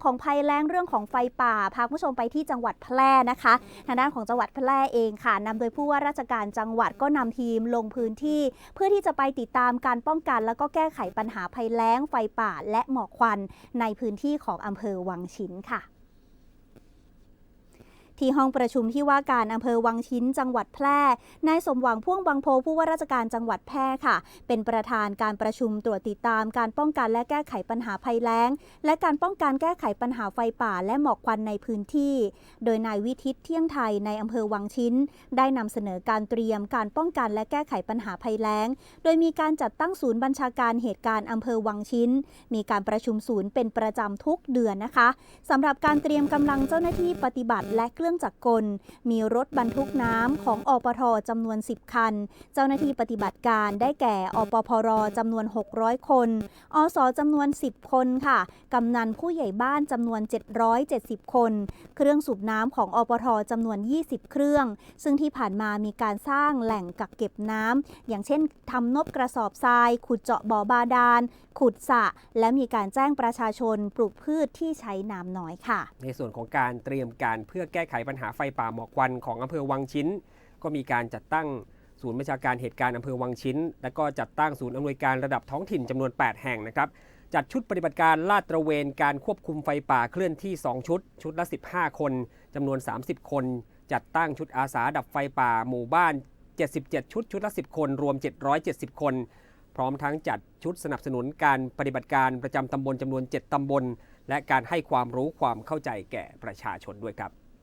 รื่องของภัยแล้งเรื่องของไฟป่าพาคุณผู้ชมไปที่จังหวัดแพร่นะคะ ทางด้านของจังหวัดแพร่เองค่ะนำโดยผู้ว่าราชการจังหวัดก็นำทีมลงพื้นที่ เพื่อที่จะไปติดตามการป้องกัน แล้วก็แก้ไขปัญหาภัยแล้งไฟป่า และหมอกควันในพื้นที่ของอำเภอวังชิ้นค่ะ ที่ห้องประชุมที่ว่าการอำเภอวังชิ้นจังหวัดแพร่ นายสมหวังพ่วงบางโพผู้ว่าราชการจังหวัดแพร่ค่ะ เป็นประธานการประชุมตรวจติดตามการป้องกันและแก้ไขปัญหาภัยแล้ง และการป้องกันแก้ไขปัญหาไฟป่าและหมอกควันในพื้นที่ โดยนายวิทิตเที่ยงไทยในอำเภอวังชิ้น ได้นำเสนอการเตรียมการป้องกันและแก้ไขปัญหาภัยแล้ง โดยมีการจัดตั้งศูนย์บัญชาการเหตุการณ์อำเภอวังชิ้น มีการประชุมศูนย์เป็นประจำทุกเดือนนะคะสำหรับการเตรียมกำลังเจ้าหน้าที่ปฏิบัติและเคลื่รื่องจักรกล มีรถบรรทุกน้ำของอปทจำนวน 10 คัน เจ้าหน้าที่ปฏิบัติการได้แก่อปพรจำนวน 600 คน อสจำนวน 10 คนค่ะ กำนันผู้ใหญ่บ้านจำนวน 770 คน เครื่องสูบน้ำของอปทจำนวน 20 เครื่อง ซึ่งที่ผ่านมามีการสร้างแหล่งกักเก็บน้ำอย่างเช่นทำนบกระสอบทราย ขุดเจาะบ่อบาดาล ขุดสระและมีการแจ้งประชาชนปลูกพืชที่ใช้น้ำน้อยค่ะ ในส่วนของการเตรียมการเพื่อแก้ไขปัญหาไฟป่าหมอกควันของอำเภอวังชิ้น ก็มีการจัดตั้งศูนย์บัญชาการเหตุการณ์อำเภอวังชิ้น และก็จัดตั้งศูนย์อำนวยการระดับท้องถิ่นจำนวน 8 แห่งนะครับ จัดชุดปฏิบัติการลาดตระเวนการควบคุมไฟป่าเคลื่อนที่ 2 ชุด ชุดละ 15 คนจำนวน 30 คน จัดตั้งชุดอาสาดับไฟป่าหมู่บ้าน 77 ชุดชุดละ 10 คน รวม 770 คน พร้อมทั้งจัดชุดสนับสนุนการปฏิบัติการประจำตำบลจำนวน 7 ตำบล และการให้ความรู้ความเข้าใจแก่ประชาชนด้วยครับ